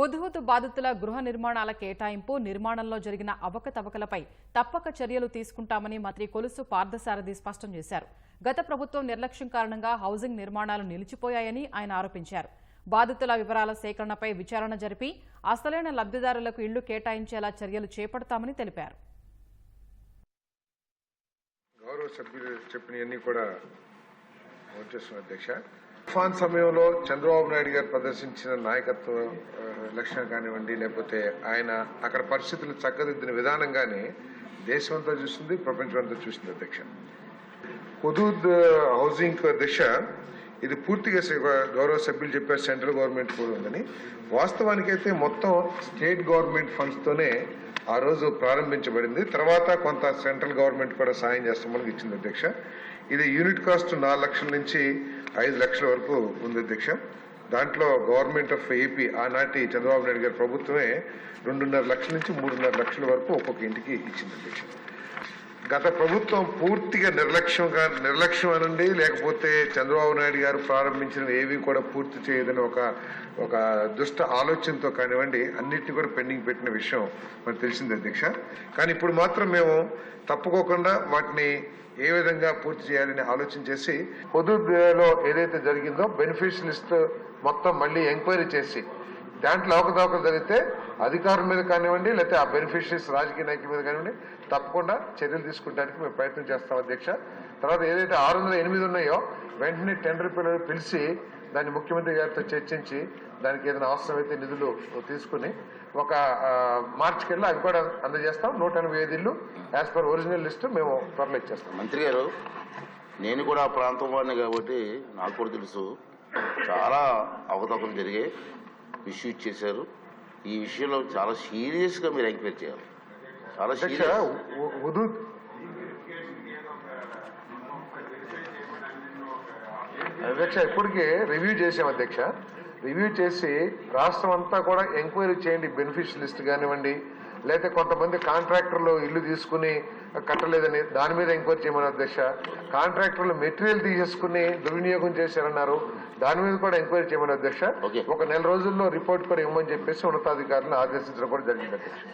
Hudhud బాధితుల గృహ నిర్మాణాల కేటాయింపు నిర్మాణంలో జరిగిన అవకతవకలపై తప్పక చర్యలు తీసుకుంటామని మంత్రి కొలుసు పార్థసారథి స్పష్టం చేశారు. గత ప్రభుత్వం నిర్లక్ష్యం కారణంగా హౌసింగ్ నిర్మాణాలు నిలిచిపోయాయని ఆయన ఆరోపించారు. బాధితుల వివరాల సేకరణపై విచారణ జరిపి అసలైన లబ్ధిదారులకు ఇళ్ళు కేటాయించేలా చర్యలు చేపడతామని తెలిపారు. గౌరవ సభ్యులు చెప్పినవన్నీ కూడా వచ్చేస్తున్న అధ్యక్ష. తుఫాన్ సమయంలో చంద్రబాబు నాయుడు గారు ప్రదర్శించిన నాయకత్వ లక్షణం కానివ్వండి లేకపోతే ఆయన అక్కడ పరిస్థితులు చక్కదిద్దిన విధానం కానీ దేశమంతా చూసింది ప్రపంచమంతా చూసింది అధ్యక్ష. హుదూద్ హౌసింగ్ దిశ ఇది పూర్తిగా గౌరవ సభ్యులు చెప్పారు సెంట్రల్ గవర్నమెంట్ కూడా ఉందని. వాస్తవానికి అయితే మొత్తం స్టేట్ గవర్నమెంట్ ఫండ్స్తోనే ఆ రోజు ప్రారంభించబడింది. తర్వాత కొంత సెంట్రల్ గవర్నమెంట్ కూడా సాయం చేస్తామని ఇచ్చింది అధ్యక్ష. ఇది యూనిట్ కాస్ట్ నాలుగు లక్షల నుంచి ఐదు లక్షల వరకు ఉంది అధ్యక్ష. దాంట్లో గవర్నమెంట్ ఆఫ్ ఏపీ ఆనాటి చంద్రబాబు నాయుడు గారి ప్రభుత్వమే రెండున్నర లక్షల నుంచి మూడున్నర లక్షల వరకు ఒక్కొక్క ఇంటికి ఇచ్చింది అధ్యక్ష. గత ప్రభుత్వం పూర్తిగా నిర్లక్ష్యంగా నిర్లక్ష్యం అనండి. లేకపోతే చంద్రబాబు నాయుడు గారు ప్రారంభించిన ఏవి కూడా పూర్తి చేయదని ఒక ఒక దుష్ట ఆలోచనతో కానివ్వండి అన్నిటిని కూడా పెండింగ్ పెట్టిన విషయం మనకు తెలిసింది అధ్యక్ష. కానీ ఇప్పుడు మాత్రం మేము తప్పుకోకుండా వాటిని ఏ విధంగా పూర్తి చేయాలని ఆలోచన చేసి పొదుపులో ఏదైతే జరిగిందో బెనిఫిషియలిస్ట్ మొత్తం మళ్ళీ ఎంక్వైరీ చేసి దాంట్లో అవకతవకలు జరిగితే అధికారుల మీద కానివ్వండి లేకపోతే ఆ బెనిఫిషరీస్ రాజకీయ నాయకుల మీద కానివ్వండి తప్పకుండా చర్యలు తీసుకుంటానికి మేము ప్రయత్నం చేస్తాం అధ్యక్ష. తర్వాత ఏదైతే ఆరు వందల ఎనిమిది ఉన్నాయో వెంటనే టెండర్ పిల్లలు పిలిచి దాన్ని ముఖ్యమంత్రి గారితో చర్చించి దానికి ఏదైనా అవసరమైతే నిధులు తీసుకుని ఒక మార్చికి వెళ్ళి అవి కూడా అందజేస్తాం. నూట ఎనభై ఐదు ఇల్లు యాజ్ పర్ ఒరిజినల్ లిస్ట్ మేము త్వరలో ఇచ్చేస్తాం. మంత్రి గారు నేను కూడా ఆ ప్రాంతం వాడిని కాబట్టి నాకు కూడా తెలుసు. చాలా అవతవకలు జరిగాయి. మిస్యూజ్ చేశారు. ఈ విషయంలో చాలా సీరియస్గా మీరు ఎంక్వైరీ చేయాలి. చాలా సీరియస్ అధ్యక్ష ఇప్పటికే రివ్యూ చేసాం అధ్యక్ష. రివ్యూ చేసి రాష్ట్రం అంతా కూడా ఎంక్వైరీ చేయండి బెనిఫిష్ లిస్ట్ కానివ్వండి లేకపోతే కొంతమంది కాంట్రాక్టర్లు ఇల్లు తీసుకుని కట్టలేదని దాని మీద ఎంక్వైరీ చేయమని అధ్యక్ష కాంట్రాక్టర్లు మెటీరియల్ తీసేసుకుని దుర్వినియోగం చేశారన్నారు దాని మీద కూడా ఎంక్వైరీ చేయమని అధ్యక్ష. ఒక నెల రోజుల్లో రిపోర్ట్ కూడా ఇవ్వమని చెప్పేసి ఉన్నతాధికారులను ఆదేశించడం కూడా జరిగింది అధ్యక్ష